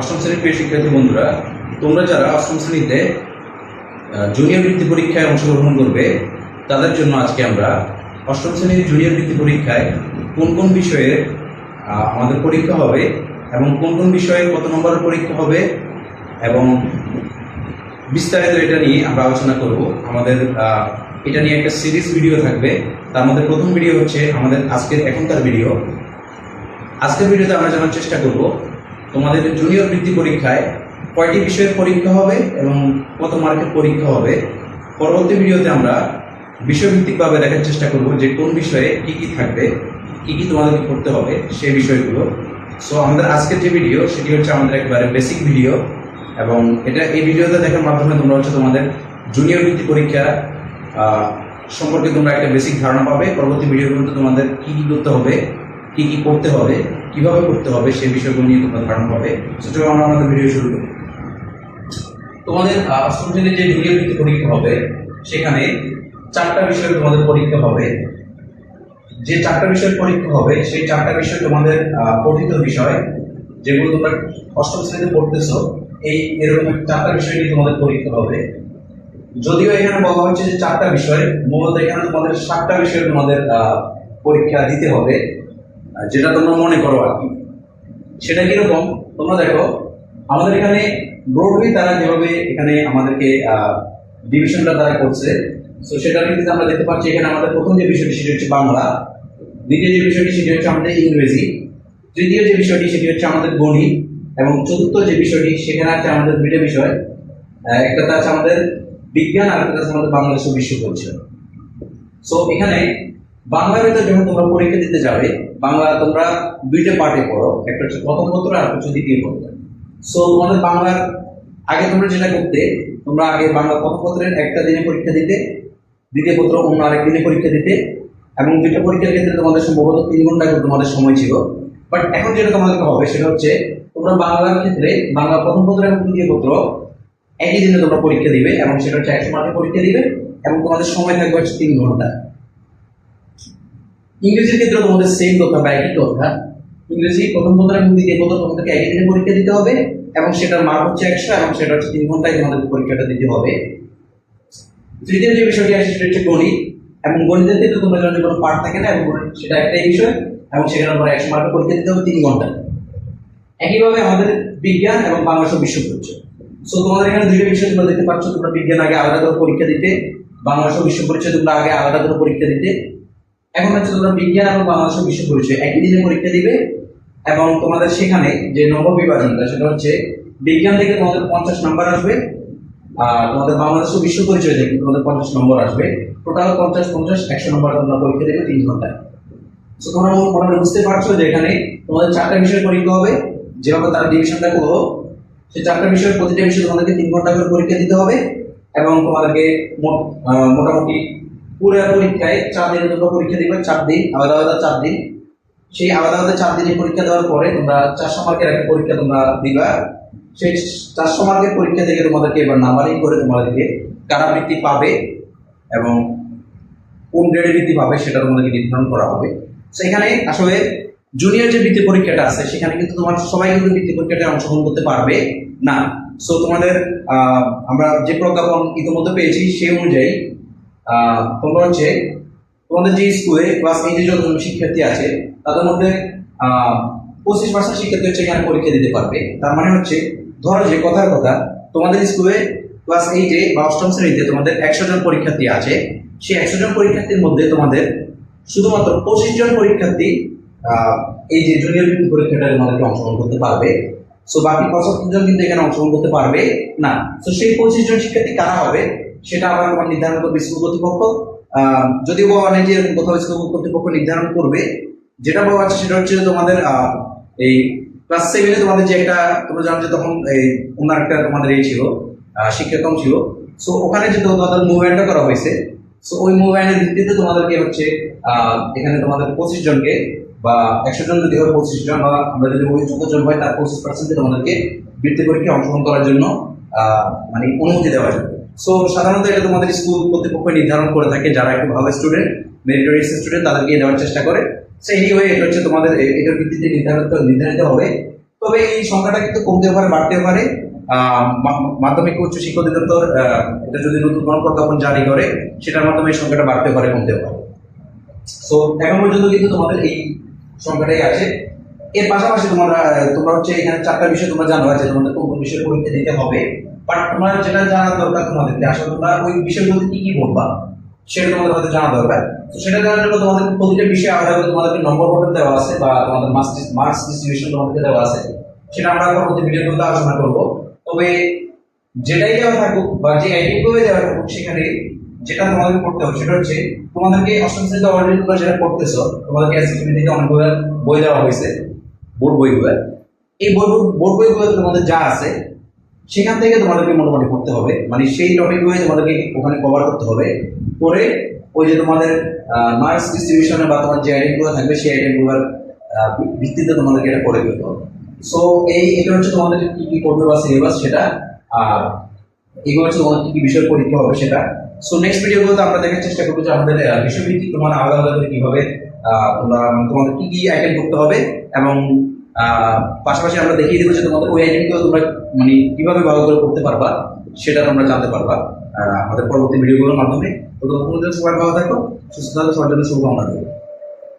অষ্টম শ্রেণির প্রিয় শিক্ষার্থী বন্ধুরা, তোমরা যারা অষ্টম শ্রেণীতে জুনিয়র বৃত্তি পরীক্ষায় অংশগ্রহণ করবে, তাদের জন্য আজকে আমরা অষ্টম শ্রেণির জুনিয়র বৃত্তি পরীক্ষায় কোন কোন বিষয়ে আমাদের পরীক্ষা হবে এবং কোন কোন বিষয়ে কত নম্বরের পরীক্ষা হবে এবং বিস্তারিত এটা নিয়ে আমরা আলোচনা করব। আমাদের এটা নিয়ে একটা সিরিজ ভিডিও থাকবে। তার মধ্যে প্রথম ভিডিও হচ্ছে আমাদের আজকের এখনকার ভিডিও আজকের ভিডিওতে আমরা জানার চেষ্টা করব তোমাদের জুনিয়র বৃত্তি পরীক্ষায় কয়টি বিষয়ের পরীক্ষা হবে এবং কত মার্কের পরীক্ষা হবে? পরবর্তী ভিডিওতে আমরা বিষয়ভিত্তিকভাবে দেখার চেষ্টা করব যে কোন বিষয়ে কি কি থাকবে, কি কি তোমাদেরকে করতে হবে সেই বিষয়গুলো। সো আমাদের আজকের যে ভিডিও সেটি হচ্ছে আমাদের একবারে বেসিক ভিডিও এবং এটা এই ভিডিওতে দেখার মাধ্যমে তোমরা হচ্ছে তোমাদের জুনিয়র বৃত্তি পরীক্ষা সম্পর্কে তোমরা একটা বেসিক ধারণা পাবে। পরবর্তী ভিডিওগুলোতে তোমাদের কি কি করতে হবে, কি কি করতে হবে কীভাবে করতে হবে সেই বিষয়গুলো নিয়ে তোমরা ধারণা পাবে। So, আমরা আমাদের ভিডিও শুরু করি। তোমাদের অষ্টম যে জুনিয়র বৃত্তি পরীক্ষা হবে সেখানে চারটা বিষয়ে তোমাদের পরীক্ষা হবে। যে চারটা বিষয়ের পরীক্ষা হবে সেই চারটা বিষয় তোমাদের পঠিত বিষয় যেগুলো তোমরা অষ্টম শ্রেণীতে পড়তেছো এই এরকম চারটা বিষয় নিয়ে তোমাদের পরীক্ষা হবে। যদিও এখানে বলা হচ্ছে যে চারটা বিষয় মূলত এখানে তোমাদের সাতটা বিষয়ে তোমাদের পরীক্ষা দিতে হবে। যেটা তোমরা মনে করো আর কি। সেটা কীরকম? তোমরা দেখো, আমাদের এখানে ব্রডওয়ে তারা যেভাবে এখানে আমাদেরকে ডিভিশনটা তারা করছে তো সেটার ভিত্তিতে আমরা দেখতে পাচ্ছি, এখানে আমাদের প্রথম যে বিষয়টি সেটি হচ্ছে বাংলা, দ্বিতীয় যে বিষয়টি সেটি হচ্ছে আমাদের ইংরেজি, তৃতীয় যে বিষয়টি সেটি হচ্ছে আমাদের গণিত, এবং চতুর্থ যে বিষয়টি সেখানে আছে আমাদের দুইটা বিষয় একটা একটাতে আছে আমাদের বিজ্ঞান, আর একটা আছে আমাদের বাংলাদেশ বিশ্ব পরিচয়। সো এখানে বাংলার ভিতরে যখন তোমরা পরীক্ষা দিতে যাবে, বাংলা তোমরা দুইটা পার্টে পড়ো, একটা হচ্ছে প্রথম পত্র আর হচ্ছে দ্বিতীয় পত্র। সো তোমাদের বাংলার আগে তোমরা যেটা করতে, তোমরা আগে বাংলা প্রথম পত্রের একটা দিনে পরীক্ষা দিতে, দ্বিতীয় পত্র অন্য আরেক দিনে পরীক্ষা দিতে, এবং দুইটা পরীক্ষার ক্ষেত্রে তোমাদের সম্ভবত তিন ঘণ্টা তোমাদের সময় ছিল। বাট এখন যেটা তোমাদেরকে হবে, সেটা হচ্ছে তোমরা বাংলার ক্ষেত্রে বাংলা প্রথম পত্র এবং দ্বিতীয় পত্র একই দিনে তোমরা পরীক্ষা দিবে, এবং সেটা হচ্ছে একশো মার্কের পরীক্ষা দিবে, এবং তোমাদের সময় থাকবে হচ্ছে তিন ঘণ্টা। ইংরেজির ক্ষেত্রে তোমাদের সেম কথা বা একই কথা ইংরেজি প্রথম পত্র এবং দ্বিতীয় পত্র তোমাদেরকে একই দিনে পরীক্ষা দিতে হবে এবং সেটার মার্ক হচ্ছে একশো এবং সেটা হচ্ছে তিন ঘন্টায় তোমাদের পরীক্ষাটা দিতে হবে। তৃতীয় যে বিষয়টি আছে সেটা হচ্ছে গণিত এবং গণিতের ক্ষেত্রে তোমরা জানো কোনো পার্ট থাকে না এবং সেটা একটাই বিষয় এবং সেখানে আমরা একশো মার্কের পরীক্ষা দিতে হবে তিন ঘণ্টা একইভাবে আমাদের বিজ্ঞান এবং বাংলা সব বিশ্ব পরিচয় সো তোমাদের এখানে দুইটা বিষয় তোমরা দেখতে পাচ্ছ, তোমরা বিজ্ঞান আগে আলাদা করে পরীক্ষা দিতে, বাংলা সব বিশ্ব পরিচয় তোমরা আগে আলাদা করে পরীক্ষা দিতে। এখন হচ্ছে তোমরা বিজ্ঞান এবং বাংলাদেশ বিশ্ব পরিচয় একই দিনে পরীক্ষা দিবে এবং তোমাদের সেখানে যে নম্বর বিভাজনটা, সেটা হচ্ছে বিজ্ঞান থেকে তোমাদের পঞ্চাশ নাম্বার আসবে, আর তোমাদের বাংলাদেশ বিশ্ব পরিচয় থেকে তোমাদের পঞ্চাশ নম্বর আসবে। টোটাল পঞ্চাশ পঞ্চাশ, একশো নম্বর তোমরা পরীক্ষা দেবে তিন ঘন্টায়। তো তোমরা মোটামুটি বুঝতে পারছ যে এখানে তোমাদের চারটা বিষয় পরীক্ষা হবে। যেভাবে তারা ডিভিশনটা করব সেই চারটা বিষয়ের প্রতিটা বিষয়ে তোমাদেরকে তিন ঘণ্টা করে পরীক্ষা দিতে হবে এবং তোমাদেরকে মোট- মোটামুটি পুরো পরীক্ষায় চার দিনের তোমরা পরীক্ষা দিবে, চার দিন, আলাদা আলাদা চার দিন। সেই আলাদা আলাদা চার দিনের পরীক্ষা দেওয়ার পরে তোমরা চারশো মার্কের একটা পরীক্ষা তোমরা দিবা। সেই চারশো মার্কের পরীক্ষা থেকে তোমাদেরকে এবার নাম্বারিং করে তোমাদেরকে কারা বৃত্তি পাবে এবং কোন গ্রেডে বৃত্তি পাবে সেটা তোমাদেরকে নির্ধারণ করা হবে। সেখানে আসলে জুনিয়র যে বৃত্তি পরীক্ষাটা আছে, সেখানে কিন্তু তোমার সবাই কিন্তু বৃত্তি পরীক্ষাটা অংশগ্রহণ করতে পারবে না। সো তোমাদের আমরা যে প্রজ্ঞাপন ইতিমধ্যে পেয়েছি সেই অনুযায়ী তোমরা হচ্ছে, তোমাদের যে স্কুলে ক্লাস এইটে যতজন শিক্ষার্থী আছে, তাদের মধ্যে পঁচিশ পার্সেন্ট শিক্ষার্থী হচ্ছে এখানে পরীক্ষা দিতে পারবে। তার মানে হচ্ছে, ধরো যে কথার কথা, তোমাদের স্কুলে ক্লাস এইটে বা অষ্টম শ্রেণীতে তোমাদের একশো জন পরীক্ষার্থী আছে। সেই একশো জন পরীক্ষার্থীর মধ্যে তোমাদের শুধুমাত্র পঁচিশ জন পরীক্ষার্থী এই যে জুনিয়র পরীক্ষাটা তোমাদেরকে অংশগ্রহণ করতে পারবে। সো বাকি পঁচাত্তর জন কিন্তু এখানে অংশগ্রহণ করতে পারবে না। তো সেই পঁচিশ জন শিক্ষার্থী কারা হবে? সেটা আবার তোমার নির্ধারণ করবে স্কুল কর্তৃপক্ষ। যদিও বলা নেই যে কোথাও স্কুল কর্তৃপক্ষ নির্ধারণ করবে, যেটা বলা আছে সেটা হচ্ছে তোমাদের এই ক্লাস সেভেনে তোমাদের যে একটা, তোমরা জানো যে তখন এই অন্য একটা তোমাদের এই ছিল শিক্ষাক্রম ছিল। সো ওখানে যে তোমাদের মুভমেন্টটা করা হয়েছে সো ওই মুভমেন্টের ভিত্তিতে তোমাদেরকে হচ্ছে এখানে তোমাদের পঁচিশ জনকে বা একশো জন যদি হয় পঁচিশ জন বা আমরা যদি বলি যত জন হয়, তার পঁচিশ পার্সেন্টে তোমাদেরকে বৃত্তি পরীক্ষায় অংশগ্রহণ করার জন্য মানে অনুমতি দেওয়া যাবে। সো সাধারণত এটা তোমাদের স্কুল কর্তৃপক্ষ নির্ধারণ করে থাকে যারা একটু ভালো স্টুডেন্ট মেরিটোরিয়াস স্টুডেন্ট তাদেরকে দেওয়ার চেষ্টা করে। সেই হয়ে এটা হচ্ছে তোমাদের এটার ভিত্তিতে নির্ধারিত নির্ধারিত হবে। তবে এই সংখ্যাটা কিন্তু কমতে পারে, বাড়তে পারে। মাধ্যমিক উচ্চ শিক্ষা অধিদপ্তর এটা যদি নতুন কোনো প্রজ্ঞাপন জারি করে, সেটার মাধ্যমে এই সংখ্যাটা বাড়তে পারে কমতে পারে। সো এখন পর্যন্ত কিন্তু তোমাদের এই সংখ্যাটাই আছে। এর পাশাপাশি তোমরা তোমরা হচ্ছে এখানে চারটা বিষয় তোমরা জানো আছে তোমাদের কোন কোন বিষয়ে পরীক্ষা দিতে হবে। বাট তোমার যেটা জানা দরকার তোমাদেরকে আসলে তোমরা ওই বিষয়গুলোতে কি কি বলবা, সেটা তোমাদের হয়তো জানা দরকার। তো সেটা জানার জন্য তোমাদের প্রতিটা বিষয়ে আলাদা করে তোমাদেরকে নম্বর বোর্ড দেওয়া আছে বা তোমাদের মার্কস মার্কস ডিস্ট্রিবিউশন তোমাদেরকে দেওয়া আছে। সেটা আমরা পরবর্তী ভিডিওগুলোতে আলোচনা করব। তবে যেটাই দেওয়া থাকুক বা যে আইডিগুলো দেওয়া থাকুক, সেখানে যেটা তোমাদের করতে হবে সেটা হচ্ছে তোমাদেরকে অষ্টম শ্রেণীতে অলরেডি তোমরা যেটা করতেছো তোমাদেরকে এসএসসি থেকে অনেকগুলো বই দেওয়া হয়েছে, বোর্ড বইগুলো। এই বই বোর্ড বইগুলো তোমাদের যা আছে সেখান থেকে তোমাদেরকে মোটামুটি পড়তে হবে। মানে সেই টপিকগুলো তোমাদেরকে ওখানে কভার করতে হবে। করে ওই যে তোমাদের মার্কস ডিস্ট্রিবিউশনে বা তোমার যে আইটেমগুলো থাকবে, সেই আইটেমগুলোর ভিত্তিতে তোমাদেরকে এটা করে দিতে হবে। সো এই, এটা হচ্ছে তোমাদের কি কি করবে বা সিলেবাস সেটা, আর এগুলো হচ্ছে তোমাদের কি কি বিষয় পরীক্ষা হবে সেটা। সো নেক্সট ভিডিওগুলোতে আমরা দেখার চেষ্টা করব যে আমাদের বিষয়ভিত্তিক তোমার আলাদা আলাদা কীভাবে তোমরা মানে তোমাদের কি কি আইটেম করতে হবে এবং পাশাপাশি আমরা দেখিয়ে দেবো যে তোমাদের ওই আইটেমগুলো তোমরা মানে কীভাবে ভালো করে করতে পারবা, সেটা তোমরা জানতে পারবা আমাদের পরবর্তী ভিডিওগুলোর মাধ্যমে। তো তোমাদের সবাই ভালো থাকো, সুস্থ থাকো, সবার জন্য শুভকামনা থাকো